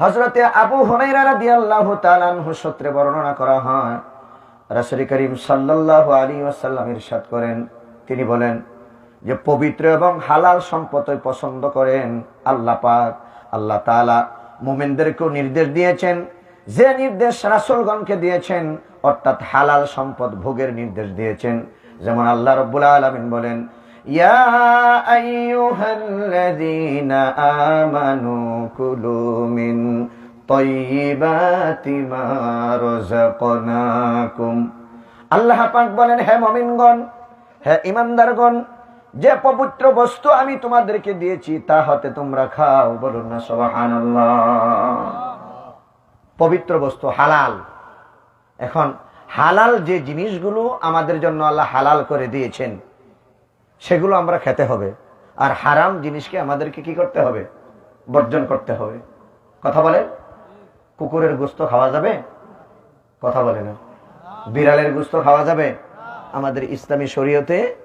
হজরতে আবু হনাইরা রাদিয়াল্লাহু তাআলা সূত্রে বর্ণনা করা হয়, রাসূল করিম সাল্লাল্লাহু আলাইহি ওয়াসাল্লাম ইরশাদ করেন। তিনি বলেন যে, পবিত্র এবং হালাল সম্পদ পছন্দ করেন আল্লাহ পাক। আল্লাহ তাআলা মুমিনদেরকেও নির্দেশ দিয়েছেন, যে নির্দেশ রাসূলগণকে দিয়েছেন, অর্থাৎ হালাল সম্পদ ভোগের নির্দেশ দিয়েছেন। যেমন আল্লাহ রব্বুল আলামিন বলেন ইয়া আইয়ুহাল্লাযীনা আমানু কুলু মিন তয়্যিবাতি মা রাযাকনাকুম। আল্লাহ পাক বলেন, হে মমিনগণ, হে ইমানদারগণ যে পবিত্র বস্তু আমি তোমাদেরকে দিয়েছি, তা হতে তোমরা খাও। বলুন না, সুবহানাল্লাহ। পবিত্র বস্তু, হালাল। এখন হালাল যে জিনিসগুলো আমাদের জন্য আল্লাহ হালাল করে দিয়েছেন সেগুলো আমরা খেতে হবে। আর হারাম জিনিসকে আমাদেরকে কি করতে হবে? বর্জন করতে হবে। কথা বলে কুকুরের গোস্ত খাওয়া যাবে? কথা বলে না। বিড়ালের গোস্ত খাওয়া যাবে? আমাদের ইসলামী শরীয়তে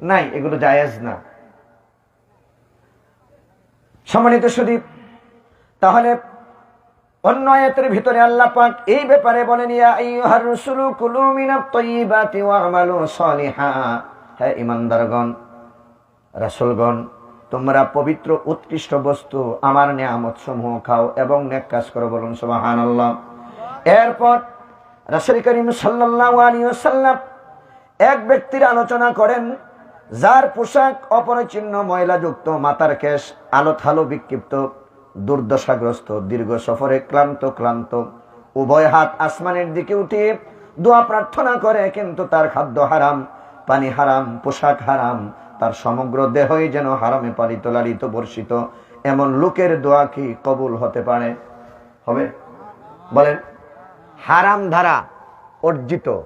নাই, এগুলো জায়েজ না। সম্মানিত সুদীপ, তাহলে অন্য আয়াতের ভিতরে আল্লাহ পাক এই ব্যাপারে বলেন, ইয়া আইয়ুহার রাসূলু কুলু মিনাত তাইয়্যিবাতি ওয়া'মালু সালিহা। হে ইমানদারগণ, রাসুলগণ, তোমরা পবিত্র, উৎকৃষ্ট বস্তু আমার নিয়ামত সমূহ খাও এবং নেক কাজ করো বলুন সুবহানাল্লাহ। এরপর রাসূল করিম ওয়াসাল্লাম এক ব্যক্তির আলোচনা করেন, যার পোশাক অপরিচ্ছন্ন, ময়লাযুক্ত মাতার কেশ আলো থালো বিক্ষিপ্ত, দুর্দশাগ্রস্ত, দীর্ঘ সফরে ক্লান্ত ক্লান্ত, উভয় হাত আসমানের দিকে উঠিয়ে দোয়া প্রার্থনা করে, কিন্তু তার খাদ্য হারাম। পানি হারাম, পোশাক হারাম, তার সমগ্র দেহই যেন হারামে পালিত, লালিত, বর্ষিত, এমন লোকের দোয়া কি কবুল হতে পারে? হবে? বলেন, হারাম ধারা অর্জিত।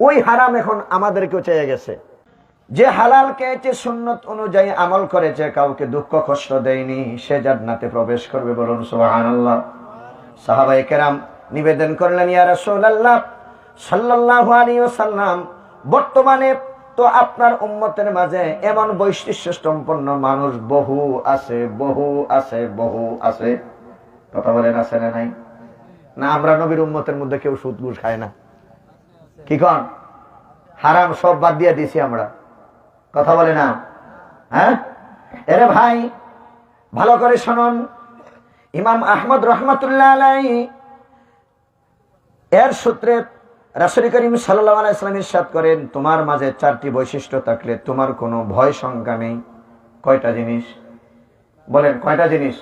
ওই হারাম এখন আমাদেরকেও চেয়ে গেছে। যে হালাল খেয়েছে, সুন্নত অনুযায়ী আমল করেছে, কাউকে দুঃখ, কষ্ট দেয়নি, সে জান্নাতে প্রবেশ করবে বলুন সুবহানাল্লাহ। সাহাবায়ে কেরাম নিবেদন করলেন, ইয়া রাসূলুল্লাহ, সাল্লাল্লাহু আলাইহি ওয়াসাল্লাম বর্তমানে তো আপনার উম্মতের মাঝে এমন বৈশিষ্ট্য সম্পন্ন মানুষ বহু আছে বহু আছে বহু আছে। কথা বলেন, আছে না নাই? না, আমরা নবীর উম্মতের মধ্যে কেউ সুদ ঘুষ খায় না। কি কন? হারাম সব বাদ দিয়ে দিছি আমরা। কথা বলে না? হ্যাঁ? এরে ভাই, ভালো করে শুনুন। ইমাম আহমদ রহমতুল্লাহ আলাই এর সূত্রে রাসুল করিম সাল্লাহ আলাইসলাম ইসাদ করেন, তোমার মাঝে চারটি বৈশিষ্ট্য থাকলে তোমার কোনো ভয় শঙ্কা নেই। কয়টা জিনিস? বলেন, কয়টা জিনিস?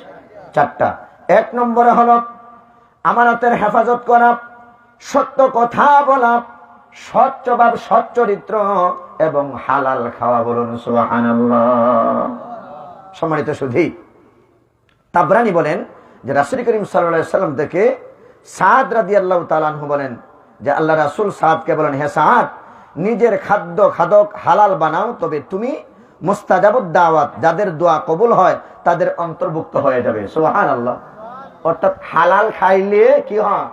চারটা। এক নম্বরে হল, আমানতের হেফাজত করা, সত্য কথা বলা, সৎ স্বভাব সৎ এবং হালাল খাওয়া বলুন সম্মানিত সুধী, তাবরানি বলেন যে রাসুল করিম সাল্লাহ সাল্লাম থেকে সাদ রাদি আল্লাহ তালানহু বলেন যে আল্লাহ রাসুল সাদকে বলেন, হে সাদ নিজের খাদ্য খাদক হালাল বানাও, তবে তুমি মুস্তাজাবুদ দাওয়াত, যাদের দোয়া কবুল হয়, তাদের অন্তর্ভুক্ত হয়ে যাবে। সোহান আল্লাহ অর্থাৎ হালাল খাইলে কি হয়?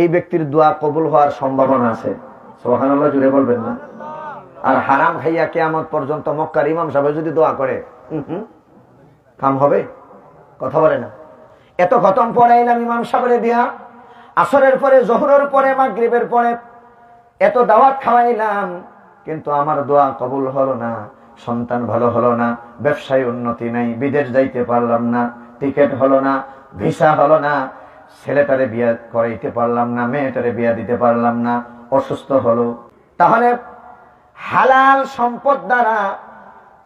এই ব্যক্তির দোয়া কবুল হওয়ার সম্ভাবনা আছে। সোহান আল্লাহ জুড়ে বলবেন না? আর হারাম খাইয়া কেয়ামত পর্যন্ত মক্কার ইমাম সাহেব যদি দোয়া করে কাম হবে? কথা বলে না। এত খতম পড়াইলাম ইমাম সাহেবের দিয়া। আসরের পরে, জহরের পরে, মাগরিবের পরে এত দাওয়াত খাওয়াইলাম, কিন্তু আমার দোয়া কবুল হলো না, সন্তান ভালো হলো না, ব্যবসায় উন্নতি নাই, বিদেশ যাইতে পারলাম না, টিকিট হলো না, ভিসা হলো না, ছেলেটারে বিয়া করাইতে পারলাম না, মেয়েটারে বিয়া দিতে পারলাম না, অসুস্থ হলো। তাহলে হালাল সম্পদ দ্বারা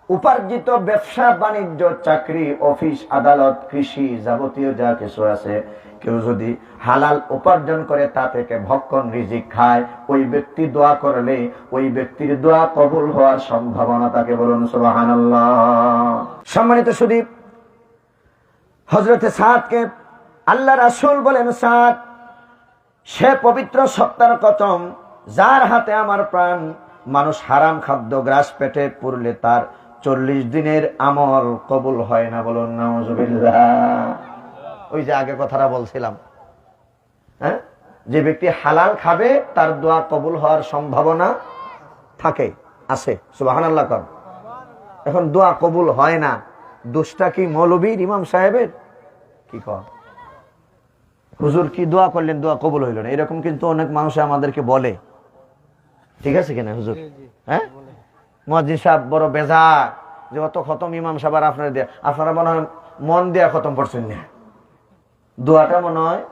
উপার্জিত ব্যবসা, বাণিজ্য, চাকরি, অফিস, আদালত, কৃষি যাবতীয় যা কিছু আছে কেউ যদি হালাল উপার্জন করে তা থেকে ভক্ষণ, রিজিক খায়, ওই ব্যক্তি দোয়া করলে, ওই ব্যক্তির দোয়া কবুল হওয়ার সম্ভাবনা তাকে বলুন সুবাহান সম্মানিত সুদীপ হজরতে সাদকে আল্লাহ রাসুল বলেন, সাদ, সে পবিত্র সত্তার কতম যার হাতে আমার প্রাণ, মানুষ হারাম খাদ্য, গ্রাস পেটে পুরলে তার চল্লিশ দিনের আমল কবুল হয় না বলুন, নাউজুবিল্লাহ। ওই যে আগে কথাটা বলছিলাম। হ্যাঁ? যে ব্যক্তি হালাল খাবে তার দোয়া কবুল হওয়ার সম্ভাবনা থাকে আছে। সুবাহান আল্লাহ কর। এখন দোয়া কবুল হয় না। দোষটা কি মৌলবীর ইমাম সাহেবের? কি কর? হুজুর কি দোয়া করলেন দোয়া কবুল হইল না। এরকম কিন্তু অনেক মানুষ আমাদেরকে বলে। ঠিক আছে কিনা হুজুর? হ্যাঁ? মসজিদ সাহেব বড় বেজা যে অত খতম ইমাম সাহেব আর আপনারা দিয়ে আপনারা মনে হয় মন দেয়া খতম করছেন না। দোয়াটা মনে হয়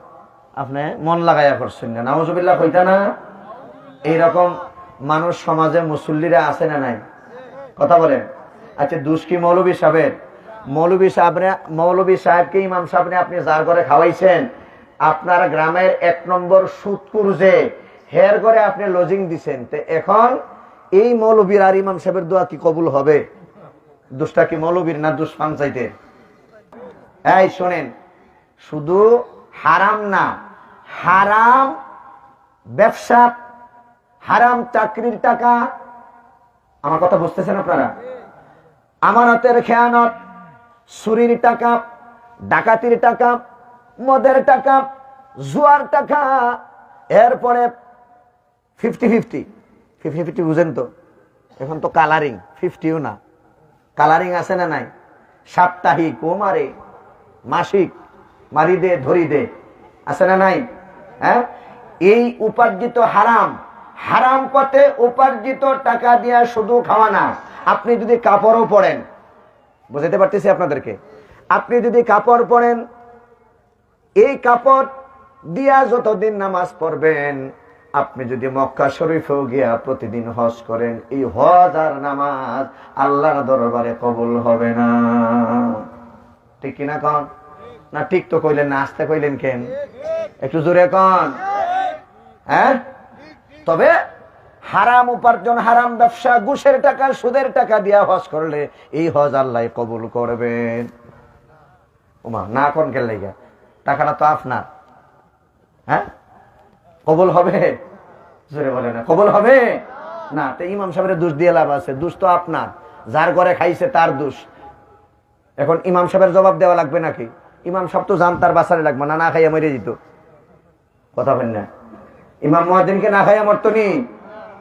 আপনি মন লাগাইয়া করছেন না। নামজবিল্লা কইতা না? এইরকম মানুষ সমাজে মুসল্লিরা আছে না নাই? কথা বলেন। আচ্ছা দুষ্কি মৌলবী সাহেবের? মৌলবী সাহেবরে মৌলবী সাহেবকে ইমাম সাহেবনে আপনি যার ঘরে খাওয়াইছেন, আপনার গ্রামের এক নম্বর সুৎকুর যে, হের করে আপনি লজিং দিছেন। তো এখন এই মৌলবীর আর ইমাম সাহেবের দোয়া কি কবুল হবে? দুষ্টা কি মৌলবীর না দুষ পাঞ্চাইতের এই, শোনেন শুধু হারাম না, হারাম ব্যবসা, হারাম চাকরির টাকা। আমার কথা বুঝতেছেন আপনারা? আমানতের খেয়ানত, চুরির টাকা, ডাকাতির টাকা, মদের টাকা, জুয়ার টাকা, এরপরে ফিফটি ফিফটি ফিফটি ফিফটি বুঝেন তো? এখন তো কালারিং ফিফটিও না। কালারিং আছে না নাই? সাপ্তাহিক ও মারে, মাসিক। মারি দে, ধরি দে। আছে না নাই? হ্যাঁ? এই উপার্জিত হারাম হারাম পথে উপার্জিত টাকা দিয়া শুধু খাওয়া না। আপনি যদি কাপড়ও পরেন বুঝাতে পারতেছি আপনাদেরকে? আপনি যদি কাপড় পরেন, এই কাপড় দিয়া যতদিন নামাজ পড়বেন, আপনি যদি মক্কা শরীফেও গিয়া প্রতিদিন হজ করেন, এই হজ আর নামাজ আল্লাহর দরবারে কবুল হবে না। ঠিক কিনা কন? না ঠিক তো কইলেন না, আসতে কইলেন কেন? একটু জোরে কন। হ্যাঁ? তবে হারাম উপার্জন, হারাম ব্যবসা, ঘুষের টাকা, সুদের টাকা দিয়া হজ করলে এই হজ আল্লাহ কবুল করবেন। ওমা না কোন গেল লেগা টাকাটা তো আপনার। হ্যাঁ? কবুল হবে? জোরে বলে না কবুল হবে? না, তো ইমাম সাহেবের দোষ দিয়ে লাভ আছে, দোষ তো আপনার। যার ঘরে খাইছে তার দোষ। এখন ইমাম সাহেবের জবাব দেওয়া লাগবে নাকি? ইমাম সাহেব তো জান, তার বাসারে লাগবে না না খাইয়া মরে যেত। কথা বলেন না। ইমাম মহাদিনকে না খাইয়া মরতো নি?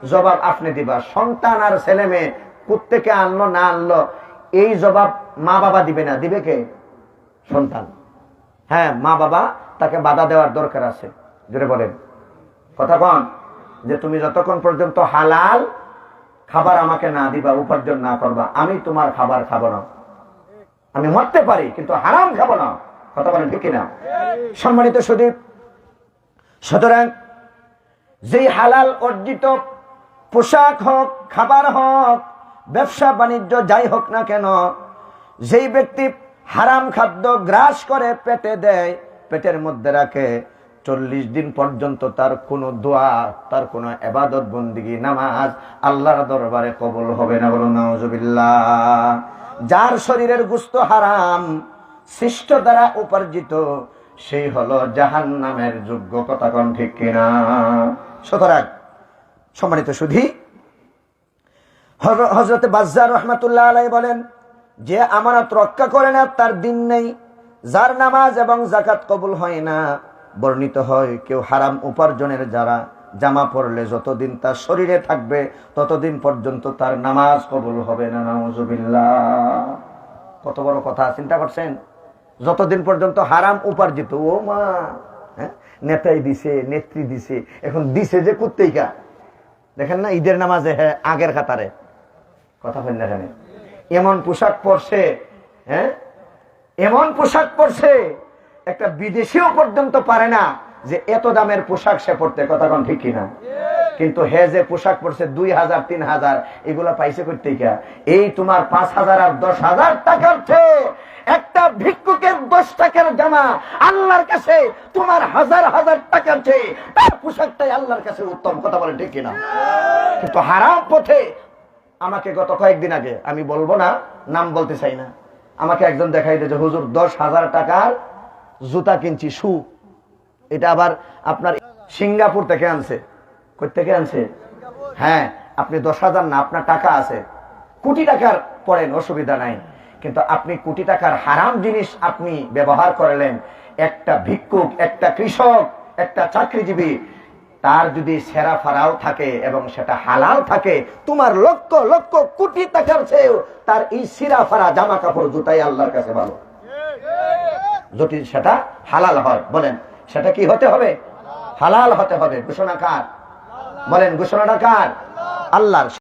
জবাব আপনি দিবা। সন্তান আর ছেলে মেয়ে কুত্তেকে আনলো, না আনলো, এই জবাব মা বাবা দিবে না। দিবে কে? সন্তান। হ্যাঁ মা বাবা তাকে বাধা দেওয়ার দরকার আছে। জোরে বলেন। কথা কন যে তুমি যতক্ষণ পর্যন্ত হালাল খাবার আমাকে না দিবা, উপার্জন না করবা, আমি তোমার খাবার খাব না। আমি মরতে পারি, কিন্তু হারাম খাব না। কথা বলেন, ঠিক না সম্মানিত সুদীপ, সুতরাং যেই হালাল অর্জিত পোশাক হোক, খাবার হোক, ব্যবসা বাণিজ্য যাই হোক না কেন, যেই ব্যক্তি হারাম খাদ্য গ্রাস করে পেটে দেয়, পেটের মধ্যে রাখে, চল্লিশ দিন পর্যন্ত তার কোনো দোয়া, তার কোনো এবাদত, বন্দিগি, নামাজ আল্লাহর দরবারে কবুল হবে না বলো, নাউজুবিল্লাহ। যার শরীরের গুস্ত হারাম সৃষ্ট দ্বারা উপার্জিত, সেই হলো জাহান নামের যোগ্য কথা কন ঠিক কিনা। সুতরাং, সম্মানিত সুধী হজরত বাজ্জার রহমাতুল্লাহ আলাই বলেন, যে আমানত রক্ষা করে না, তার দিন নেই। যার নামাজ এবং জাকাত কবুল হয় না, বর্ণিত হয় কেউ হারাম উপার্জনের যারা জামা পরলে যতদিন তার শরীরে থাকবে, ততদিন পর্যন্ত তার নামাজ কবুল হবে না, নাউজুবিল্লাহ। কত বড় কথা, চিন্তা করছেন? যতদিন পর্যন্ত হারাম উপার্জিত, ও মা হ্যাঁ? নেতাই দিছে, নেত্রী দিছে, এখন দিছে যে কুত্তেইকা দেখেন না, ঈদের নামাজে হ্যাঁ আগের কাতারে কথা বলেন না এমন পোশাক পরছে হ্যাঁ? এমন পোশাক পরছে, একটা বিদেশিও পর্যন্ত পারে না যে এত দামের পোশাক সে পড়তে কথা কোন ঠিক কিনা? কিন্তু হে যে পোশাক পরছে, দুই হাজার, তিন হাজার, এগুলা পাইছে করতে এই তোমার পাঁচ হাজার আর দশ হাজার টাকার চেয়ে একটা ভিক্ষুকের দশ টাকার জামা আল্লাহর কাছে, তোমার হাজার হাজার টাকার চেয়ে তার পোশাকটাই আল্লাহর কাছে উত্তম, কথা বলে ঠিক না কিন্তু হারাম পথে আমাকে গত কয়েকদিন আগে, আমি বলব না, নাম বলতে চাই না, আমাকে একজন দেখাই যে হুজুর, দশ হাজার টাকার জুতা কিনছি, শু। এটা আবার আপনার সিঙ্গাপুর থেকে আনছে। থেকে আনছে? হ্যাঁ আপনি দশ হাজার না, আপনার টাকা আছে। কোটি টাকার পড়েন, অসুবিধা নাই। কিন্তু আপনি কোটি টাকার হারাম জিনিস আপনি ব্যবহার করলেন। একটা ভিক্ষুক, একটা কৃষক, একটা চাকরিজীবী, তার যদি সেরা ফারাও থাকে এবং সেটা হালাল থাকে, তোমার লক্ষ লক্ষ কোটি টাকার চেয়েও তার এই সিরা ফারা জামা কাপড় জুতাই আল্লাহর কাছে ভালো। যদি সেটা হালাল হয়, বলেন, সেটা কি হতে হবে? হালাল হতে হবে। ঘোষণা কার? বলেন, ঘোষণাটা কার? আল্লাহর।